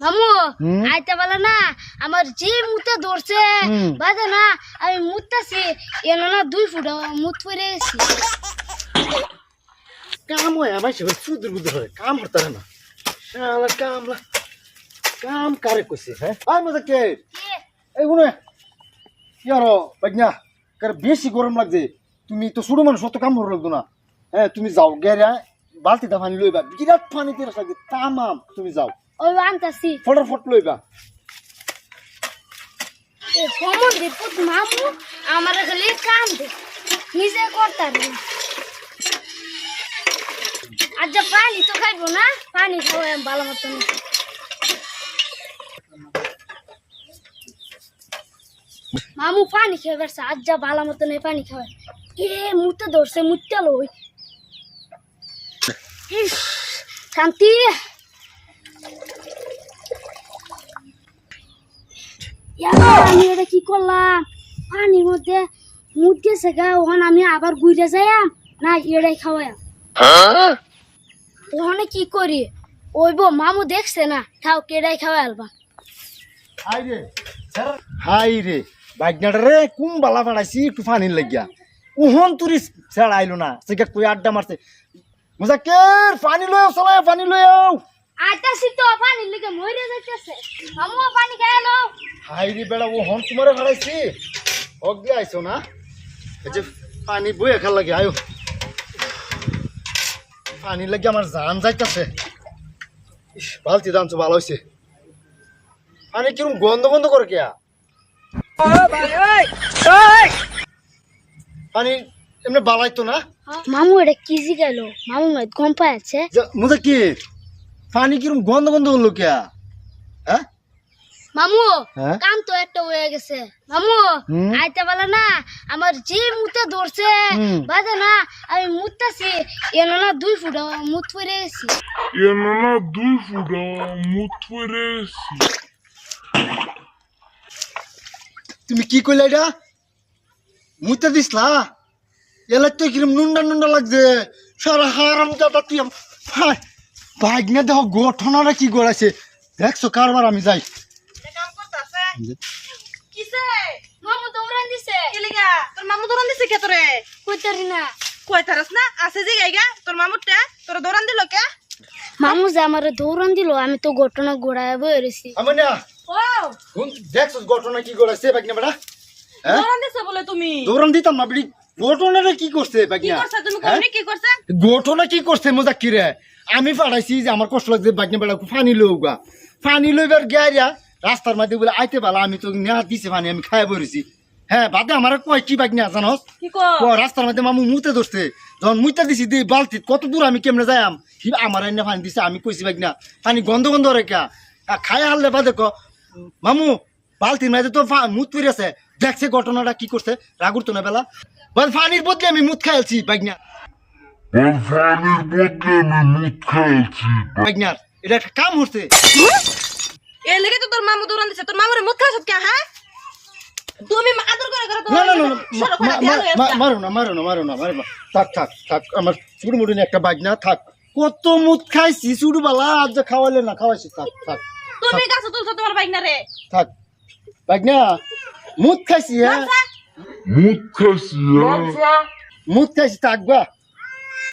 মামু? আইতে বলে না আমার যে মুতে ধরছে। বাজে না আমি মুততাছি এনো না দুই ফুট মুত পরে গেছি কাম হয় আমার সে সুদূর বুদূর হয় কাম করতে না। শালা কামলা কাম কারে কইছে হ্যাঁ? আই মজা কে? এই গুনে ইয়ারো বাজনা কার বেশি গরম লাগছে তুমি তো শুরু মানুষ অত কাম লাগতো না। হ্যাঁ তুমি যাও গেরা বালতিটা পানি লইবা বিরাট পানি তেরা লাগে তামাম তুমি যাও। ওই আনতাছি। ফটাফট লইবা। এ সমুদ্রে পুত মামু আমার খালি কাম দে নিজে করতাম আর যা পানি তো খাইবো না পানি খাওয়াই ভালো মতন মামু পানি খেয়ে বেড়ছে আজ যা ভালো মতন এই পানি খাওয়াই। এ মুতে ধরছে মুতে লই। ইস, শান্তি ইয়া, আমি এটা কি করলাম। পানির মধ্যে মুদ গেছে গা ওখানে আমি আবার ঘুরে যাইয়াম না এটাই খাওয়াইম ওখানে কি করি? ওই বো মামু দেখছে না খাও কেডাই খাওয়াই আলবা। হাই রে হাই রে বাইকনাটা রে কুম বালা ফাড়াইছি একটু পানির লাগিয়া। উহন তুরি ছেড়া আইলো না সেটা কই আড্ডা মারছে। মজা কে পানি লয় চলে পানি লয় আইতাছি তো পানির লিগে মরে যাইতেছে। মামু পানি হাই রে বেড়া উহন তোমারে ফাড়াইছি অগ্নি আইছো না? এই যে পানি বয়ে খাল লাগে আয়ো। পানি লাগে আমার জান যাইতাছে। ইস, বালতি তো ভালো হয়েছে পানি কিরম গন্ধ গন্ধ করে কেয়া? পানি এমনি বালাইতো না? মামু এটা কি জিগাইলো? মামু গম পাইছে মুদা কি? পানি কিরম গন্ধ গন্ধ হলো কেয়া? হ্যাঁ মামু হ্যাঁ? কাম তো একটা হয়ে গেছে। মামু আইতে বলে না আমার যে মুতে ধরছে বাজে না আমি মুততাছি এনো না দুই ফুট মুত পরে গেছি Enana দুই ফুটা মুত পরে তুমি কি কইলা এটা? মুইতে দিসলা এলা তো কিরম নুন্ডা নুন্ডা লাগছে। সারা হারাম দাদা তুই হায়, ভাগ্নে দেহ গঠনাটা কি গড়াইছে। দেখছ কারবার আমি যাই। কিসে? মামু দিছে। তোর মামু দৌড়ান দিছে কে তোরে? কইতারি না। আছে যে গাইগা? তোর মামুরটা? তোর দৌড়ান দিল কে? মামু যে আমার দৌড়ান দিল আমি তো ঘটনা আমার না ও। কোন ঘটনা কি বেটা হ্যাঁ? দৌড়ান দিছে বলে তুমি। দৌড়ান দিতাম না বিড়ি ঘটনাটা কি করছে কি ভাগ্না করছ? তুমি হ্যাঁ? কি করছ? ঘটনা কি করছে মজা কি আমি পাঠাইছি যে আমার কষ্ট লাগছে বাগনে বেড়া পানি লইগা। পানি লইবার গিয়া রাস্তার মধ্যে বলে আইতে পালা আমি তো নেওয়া দিছে পানি আমি খাই বলেছি হ্যাঁ বাদে আমার কয় কি বাগনা জানোস? কি কর ও রাস্তার মধ্যে মামু মুতে ধরছে যখন মুইতে দিছি দি বালতি কত দূর আমি কেমনে যাইম আমার এনে পানি দিছে আমি কইছি বাগনা পানি গন্ধ গন্ধ রেখা খাই হারলে বাদে ক। মামু বালতির মধ্যে তো ফা- মুত পড়েছে দেখছে ঘটনাটা কি করছে রাগুর তো না বেলা বল পানির বদলে আমি মুত খাইছি বদলে আমি মুত খাইছি বাগনার এটা একটা কাম হচ্ছে এ লেগে তো তোর মামু দৌড়ান দিছে। তোর মামুরে মুখ খাওয়াছ কে হ্যাঁ? তুমি আদর করে করে না না না মারো না মারো না মারো না মারো না। থাক থাক থাক আমার ছোট মোটো একটা বাগনা থাক। কত মুত খাইছি ছোট বেলা আজ যে খাওয়াইলে না খাওয়াইছি থাক থাক তুমি গাছ তুলছো তোমার বাইক না রে। থাক। বাগনা মুত খাইছি হ্যাঁ? মুত খাইছি মুত খাইছি থাকবা